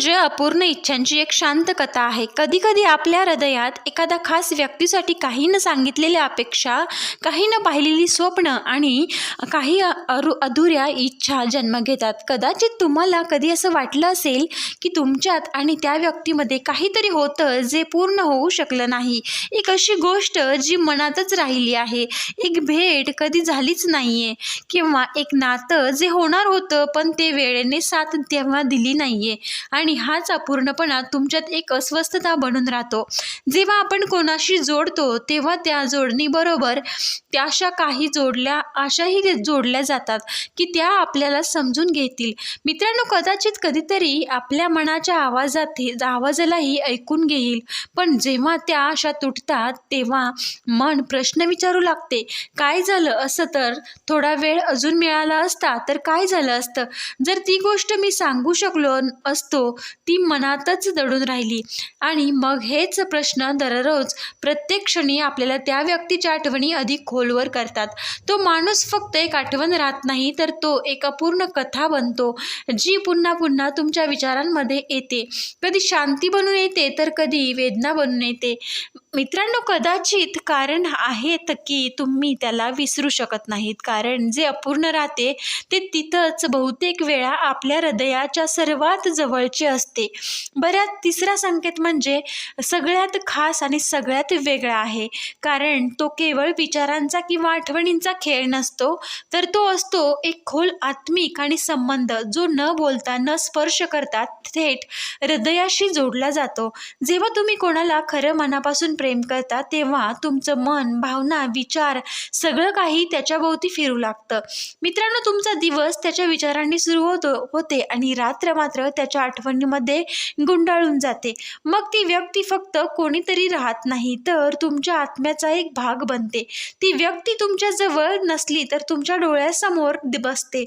म्हणजे अपूर्ण इच्छांची एक शांत कथा आहे. कधी कधी आपल्या हृदयात एखादा खास व्यक्तीसाठी काही न सांगितलेल्या अपेक्षा काही न पाहिलेली स्वप्न आणि काही अरु अधुऱ्या इच्छा जन्म घेतात. कदाचित तुम्हाला कधी असं वाटलं असेल की तुमच्यात आणि त्या व्यक्तीमध्ये काहीतरी होतं जे पूर्ण होऊ शकलं नाही. एक अशी गोष्ट जी मनातच राहिली आहे. एक भेट कधी झालीच नाही आहे किंवा एक नातं जे होणार होतं पण ते वेळेने साथ तेव्हा दिली नाही आहे आणि हाच अपूर्णपणा तुमच्यात एक अस्वस्थता बनून राहतो. जेव्हा आपण कोणाशी जोडतो तेव्हा त्या जोडणीबरोबर त्या अशा काही जोडल्या अशाही जोडल्या जातात की त्या आपल्याला समजून घेतील. मित्रांनो कदाचित कधीतरी आपल्या मनाच्या आवाजात आवाजालाही ऐकून घेईल. पण जेव्हा त्या अशा तुटतात तेव्हा मन प्रश्न विचारू लागते. काय झालं असं तर थोडा वेळ अजून मिळाला असता तर काय झालं असतं? जर ती गोष्ट मी सांगू शकलो असतो ती मनातच दडून राहिली. आणि मग हेच प्रश्न दररोज प्रत्येक क्षणी आपल्याला त्या व्यक्तीच्या आठवणी अधिक खोलवर करतात. तो माणूस फक्त एक आठवण राहत नाही तर तो एक अपूर्ण कथा बनतो जी पुन्हा पुन्हा तुमच्या विचारांमध्ये येते. कधी शांती बनून येते तर कधी वेदना बनून येते. मित्रांनो कदाचित कारण आहेत की तुम्ही त्याला विसरू शकत नाहीत. कारण जे अपूर्ण राहते ते तिथंच बहुतेक वेळा आपल्या हृदयाच्या सर्वात जवळचे असते. बऱ्याच तिसरा संकेत म्हणजे सगळ्यात खास आणि सगळ्यात वेगळा आहे. कारण तो केवळ विचारांचा किंवा आठवणींचा खेळ नसतो तर तो असतो एक खोल आत्मिक आणि संबंध जो न बोलता न स्पर्श करता थेट हृदयाशी जोडला जातो. जेव्हा तुम्ही कोणाला खरं मनापासून प्रेम करता तेव्हा तुमचं मन भावना विचार सगळं काही त्याच्याभोवती फिरू लागतं. मित्रांनो तुमचा दिवस त्याच्या विचारांनी सुरू होतो होते आणि रात्र मात्र त्याच्या आठवणीमध्ये गुंडाळून जाते. मग ती व्यक्ती फक्त कोणीतरी राहत नाही तर तुमच्या आत्म्याचा एक भाग बनते. ती व्यक्ती तुमच्याजवळ नसली तर तुमच्या डोळ्यासमोर बसते.